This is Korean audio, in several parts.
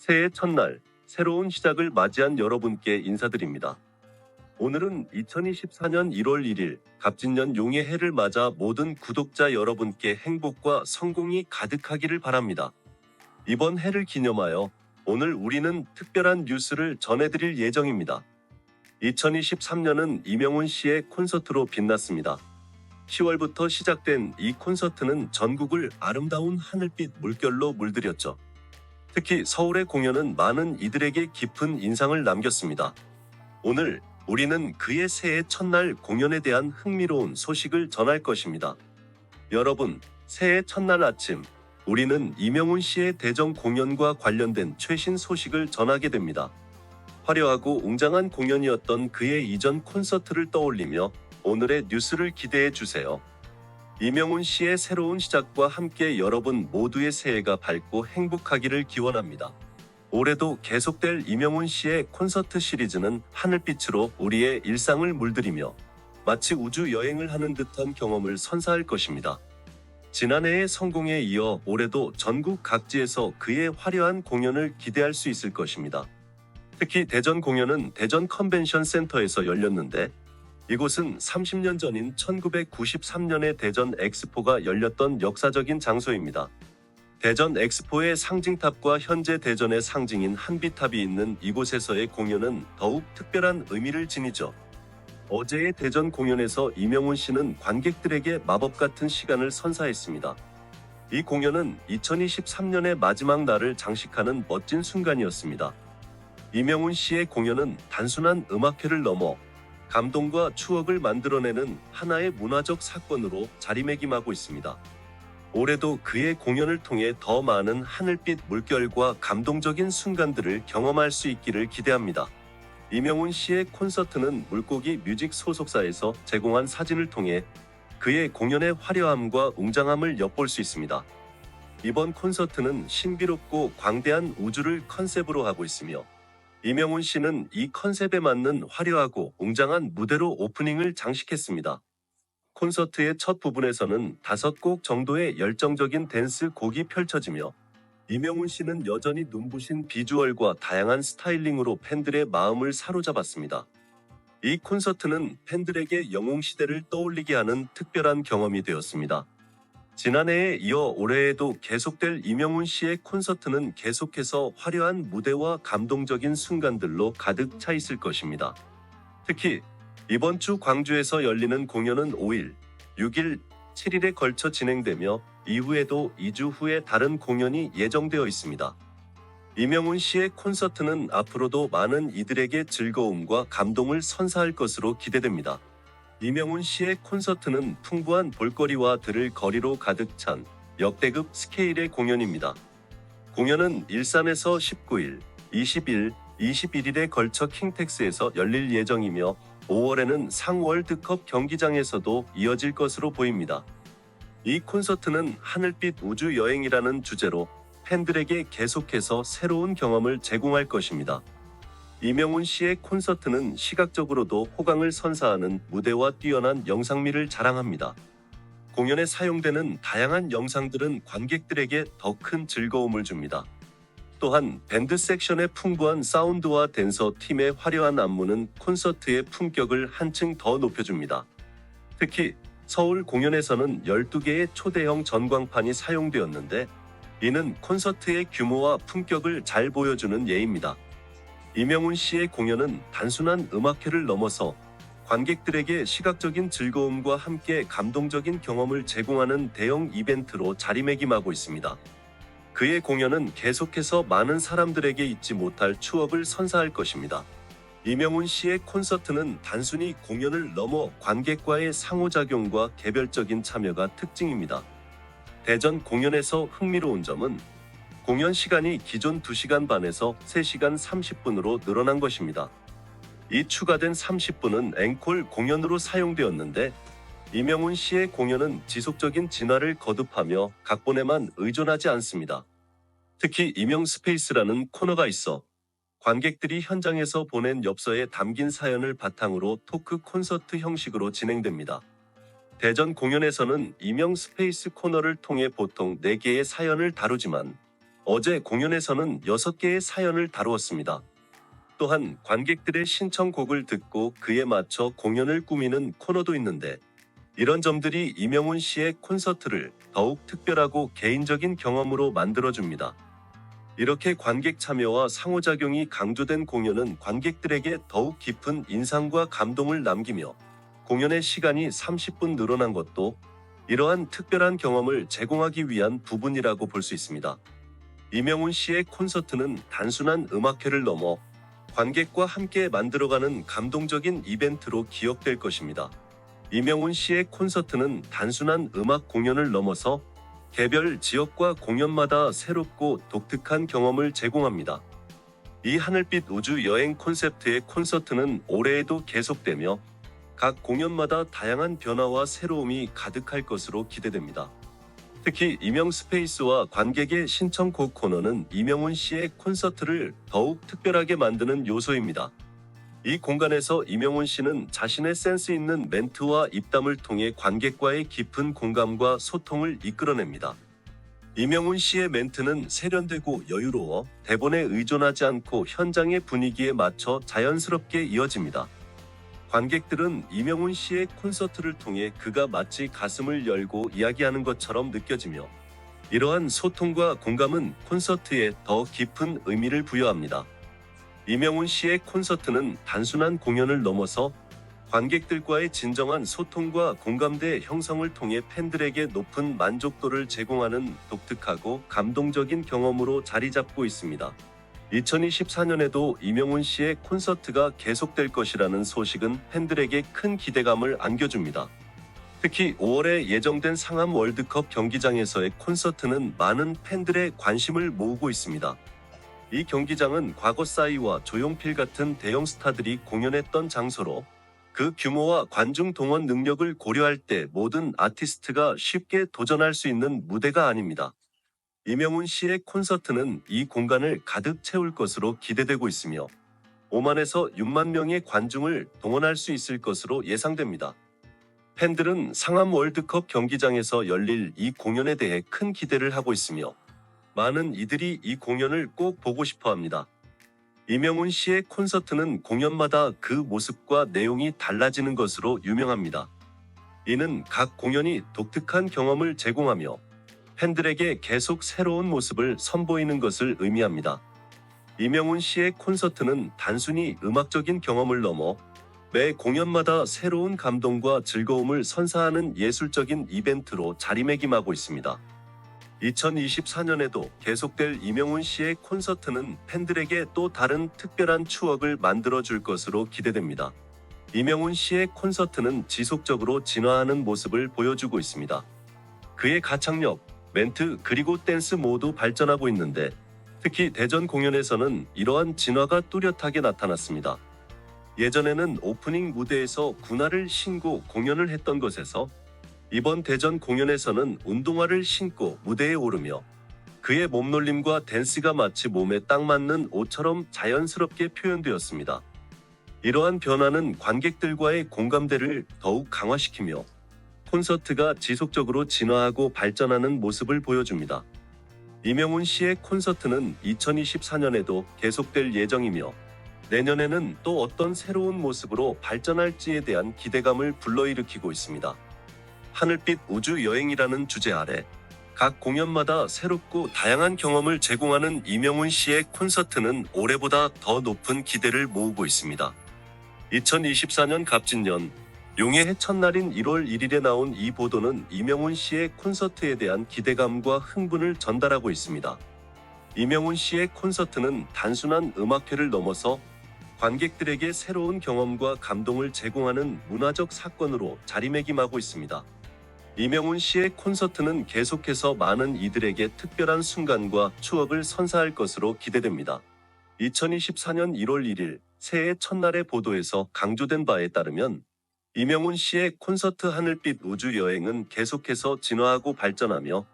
새해 첫날 새로운 시작을 맞이한 여러분께 인사드립니다. 오늘은 2024년 1월 1일 갑진년 용의 해를 맞아 모든 구독자 여러분께 행복과 성공이 가득하기를 바랍니다. 이번 해를 기념하여 오늘 우리는 특별한 뉴스를 전해드릴 예정입니다. 2023년은 이명훈 씨의 콘서트로 빛났습니다. 10월부터 시작된 이 콘서트는 전국을 아름다운 하늘빛 물결로 물들였죠. 특히 서울의 공연은 많은 이들에게 깊은 인상을 남겼습니다. 오늘 우리는 그의 새해 첫날 공연에 대한 흥미로운 소식을 전할 것입니다. 여러분, 새해 첫날 아침, 우리는 이명훈 씨의 대전 공연과 관련된 최신 소식을 전하게 됩니다. 화려하고 웅장한 공연이었던 그의 이전 콘서트를 떠올리며 오늘의 뉴스를 기대해 주세요. 이명훈 씨의 새로운 시작과 함께 여러분 모두의 새해가 밝고 행복하기를 기원합니다. 올해도 계속될 이명훈 씨의 콘서트 시리즈는 하늘빛으로 우리의 일상을 물들이며 마치 우주 여행을 하는 듯한 경험을 선사할 것입니다. 지난해의 성공에 이어 올해도 전국 각지에서 그의 화려한 공연을 기대할 수 있을 것입니다. 특히 대전 공연은 대전 컨벤션 센터에서 열렸는데 이곳은 30년 전인 1993년에 대전 엑스포가 열렸던 역사적인 장소입니다. 대전 엑스포의 상징탑과 현재 대전의 상징인 한비탑이 있는 이곳에서의 공연은 더욱 특별한 의미를 지니죠. 어제의 대전 공연에서 이명훈 씨는 관객들에게 마법 같은 시간을 선사했습니다. 이 공연은 2023년의 마지막 날을 장식하는 멋진 순간이었습니다. 이명훈 씨의 공연은 단순한 음악회를 넘어 감동과 추억을 만들어내는 하나의 문화적 사건으로 자리매김하고 있습니다. 올해도 그의 공연을 통해 더 많은 하늘빛 물결과 감동적인 순간들을 경험할 수 있기를 기대합니다. 이명훈 씨의 콘서트는 물고기 뮤직 소속사에서 제공한 사진을 통해 그의 공연의 화려함과 웅장함을 엿볼 수 있습니다. 이번 콘서트는 신비롭고 광대한 우주를 컨셉으로 하고 있으며 이명훈 씨는 이 컨셉에 맞는 화려하고 웅장한 무대로 오프닝을 장식했습니다. 콘서트의 첫 부분에서는 다섯 곡 정도의 열정적인 댄스 곡이 펼쳐지며 이명훈 씨는 여전히 눈부신 비주얼과 다양한 스타일링으로 팬들의 마음을 사로잡았습니다. 이 콘서트는 팬들에게 영웅 시대를 떠올리게 하는 특별한 경험이 되었습니다. 지난해에 이어 올해에도 계속될 이명훈 씨의 콘서트는 계속해서 화려한 무대와 감동적인 순간들로 가득 차 있을 것입니다. 특히 이번 주 광주에서 열리는 공연은 5일, 6일, 7일에 걸쳐 진행되며 이후에도 2주 후에 다른 공연이 예정되어 있습니다. 이명훈 씨의 콘서트는 앞으로도 많은 이들에게 즐거움과 감동을 선사할 것으로 기대됩니다. 이명훈 씨의 콘서트는 풍부한 볼거리와 들을 거리로 가득 찬 역대급 스케일의 공연입니다. 공연은 일산에서 19일, 20일, 21일에 걸쳐 킹텍스에서 열릴 예정이며 5월에는 상월드컵 경기장에서도 이어질 것으로 보입니다. 이 콘서트는 하늘빛 우주 여행이라는 주제로 팬들에게 계속해서 새로운 경험을 제공할 것입니다. 이명훈 씨의 콘서트는 시각적으로도 호강을 선사하는 무대와 뛰어난 영상미를 자랑합니다. 공연에 사용되는 다양한 영상들은 관객들에게 더 큰 즐거움을 줍니다. 또한 밴드 섹션의 풍부한 사운드와 댄서 팀의 화려한 안무는 콘서트의 품격을 한층 더 높여줍니다. 특히 서울 공연에서는 12개의 초대형 전광판이 사용되었는데 이는 콘서트의 규모와 품격을 잘 보여주는 예입니다. 이명훈 씨의 공연은 단순한 음악회를 넘어서 관객들에게 시각적인 즐거움과 함께 감동적인 경험을 제공하는 대형 이벤트로 자리매김하고 있습니다. 그의 공연은 계속해서 많은 사람들에게 잊지 못할 추억을 선사할 것입니다. 이명훈 씨의 콘서트는 단순히 공연을 넘어 관객과의 상호작용과 개별적인 참여가 특징입니다. 대전 공연에서 흥미로운 점은 공연 시간이 기존 2시간 반에서 3시간 30분으로 늘어난 것입니다. 이 추가된 30분은 앵콜 공연으로 사용되었는데 이명훈 씨의 공연은 지속적인 진화를 거듭하며 각본에만 의존하지 않습니다. 특히 이명 스페이스라는 코너가 있어 관객들이 현장에서 보낸 엽서에 담긴 사연을 바탕으로 토크 콘서트 형식으로 진행됩니다. 대전 공연에서는 이명 스페이스 코너를 통해 보통 4개의 사연을 다루지만 어제 공연에서는 6개의 사연을 다루었습니다. 또한 관객들의 신청곡을 듣고 그에 맞춰 공연을 꾸미는 코너도 있는데 이런 점들이 이명훈 씨의 콘서트를 더욱 특별하고 개인적인 경험으로 만들어줍니다. 이렇게 관객 참여와 상호작용이 강조된 공연은 관객들에게 더욱 깊은 인상과 감동을 남기며 공연의 시간이 30분 늘어난 것도 이러한 특별한 경험을 제공하기 위한 부분이라고 볼 수 있습니다. 이명훈 씨의 콘서트는 단순한 음악회를 넘어 관객과 함께 만들어가는 감동적인 이벤트로 기억될 것입니다. 이명훈 씨의 콘서트는 단순한 음악 공연을 넘어서 개별 지역과 공연마다 새롭고 독특한 경험을 제공합니다. 이 하늘빛 우주 여행 콘셉트의 콘서트는 올해에도 계속되며 각 공연마다 다양한 변화와 새로움이 가득할 것으로 기대됩니다. 특히 이명 스페이스와 관객의 신청곡 코너는 이명훈 씨의 콘서트를 더욱 특별하게 만드는 요소입니다. 이 공간에서 이명훈 씨는 자신의 센스 있는 멘트와 입담을 통해 관객과의 깊은 공감과 소통을 이끌어냅니다. 이명훈 씨의 멘트는 세련되고 여유로워 대본에 의존하지 않고 현장의 분위기에 맞춰 자연스럽게 이어집니다. 관객들은 이명훈 씨의 콘서트를 통해 그가 마치 가슴을 열고 이야기하는 것처럼 느껴지며 이러한 소통과 공감은 콘서트에 더 깊은 의미를 부여합니다. 이명훈 씨의 콘서트는 단순한 공연을 넘어서 관객들과의 진정한 소통과 공감대 형성을 통해 팬들에게 높은 만족도를 제공하는 독특하고 감동적인 경험으로 자리 잡고 있습니다. 2024년에도 이명훈 씨의 콘서트가 계속될 것이라는 소식은 팬들에게 큰 기대감을 안겨줍니다. 특히 5월에 예정된 상암 월드컵 경기장에서의 콘서트는 많은 팬들의 관심을 모으고 있습니다. 이 경기장은 과거 싸이와 조용필 같은 대형 스타들이 공연했던 장소로 그 규모와 관중 동원 능력을 고려할 때 모든 아티스트가 쉽게 도전할 수 있는 무대가 아닙니다. 이명훈 씨의 콘서트는 이 공간을 가득 채울 것으로 기대되고 있으며 5만에서 6만 명의 관중을 동원할 수 있을 것으로 예상됩니다. 팬들은 상암 월드컵 경기장에서 열릴 이 공연에 대해 큰 기대를 하고 있으며 많은 이들이 이 공연을 꼭 보고 싶어 합니다. 이명훈 씨의 콘서트는 공연마다 그 모습과 내용이 달라지는 것으로 유명합니다. 이는 각 공연이 독특한 경험을 제공하며 팬들에게 계속 새로운 모습을 선보이는 것을 의미합니다. 이명훈 씨의 콘서트는 단순히 음악적인 경험을 넘어 매 공연마다 새로운 감동과 즐거움을 선사하는 예술적인 이벤트로 자리매김하고 있습니다. 2024년에도 계속될 이명훈 씨의 콘서트는 팬들에게 또 다른 특별한 추억을 만들어 줄 것으로 기대됩니다. 이명훈 씨의 콘서트는 지속적으로 진화하는 모습을 보여주고 있습니다. 그의 가창력, 멘트 그리고 댄스 모두 발전하고 있는데 특히 대전 공연에서는 이러한 진화가 뚜렷하게 나타났습니다. 예전에는 오프닝 무대에서 군화를 신고 공연을 했던 것에서 이번 대전 공연에서는 운동화를 신고 무대에 오르며 그의 몸놀림과 댄스가 마치 몸에 딱 맞는 옷처럼 자연스럽게 표현되었습니다. 이러한 변화는 관객들과의 공감대를 더욱 강화시키며 콘서트가 지속적으로 진화하고 발전하는 모습을 보여줍니다. 이명훈 씨의 콘서트는 2024년에도 계속될 예정이며 내년에는 또 어떤 새로운 모습으로 발전할지에 대한 기대감을 불러일으키고 있습니다. 하늘빛 우주 여행이라는 주제 아래 각 공연마다 새롭고 다양한 경험을 제공하는 이명훈 씨의 콘서트는 올해보다 더 높은 기대를 모으고 있습니다. 2024년 갑진년 용해의 첫날인 1월 1일에 나온 이 보도는 이명훈 씨의 콘서트에 대한 기대감과 흥분을 전달하고 있습니다. 이명훈 씨의 콘서트는 단순한 음악회를 넘어서 관객들에게 새로운 경험과 감동을 제공하는 문화적 사건으로 자리매김하고 있습니다. 이명훈 씨의 콘서트는 계속해서 많은 이들에게 특별한 순간과 추억을 선사할 것으로 기대됩니다. 2024년 1월 1일 새해 첫날의 보도에서 강조된 바에 따르면 이명훈 씨의 콘서트 하늘빛 우주 여행은 계속해서 진화하고 발전하며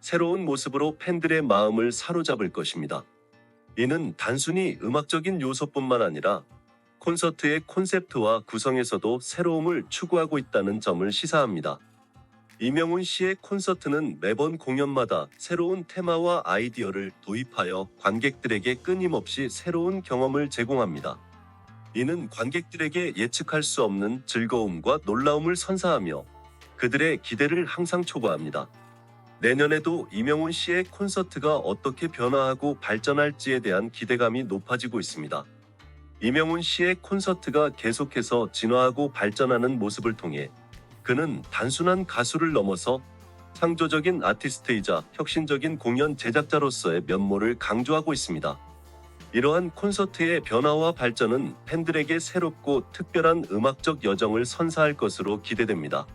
새로운 모습으로 팬들의 마음을 사로잡을 것입니다. 이는 단순히 음악적인 요소뿐만 아니라 콘서트의 콘셉트와 구성에서도 새로움을 추구하고 있다는 점을 시사합니다. 이명훈 씨의 콘서트는 매번 공연마다 새로운 테마와 아이디어를 도입하여 관객들에게 끊임없이 새로운 경험을 제공합니다. 이는 관객들에게 예측할 수 없는 즐거움과 놀라움을 선사하며 그들의 기대를 항상 초과합니다. 내년에도 이명훈 씨의 콘서트가 어떻게 변화하고 발전할지에 대한 기대감이 높아지고 있습니다. 이명훈 씨의 콘서트가 계속해서 진화하고 발전하는 모습을 통해 그는 단순한 가수를 넘어서 창조적인 아티스트이자 혁신적인 공연 제작자로서의 면모를 강조하고 있습니다. 이러한 콘서트의 변화와 발전은 팬들에게 새롭고 특별한 음악적 여정을 선사할 것으로 기대됩니다.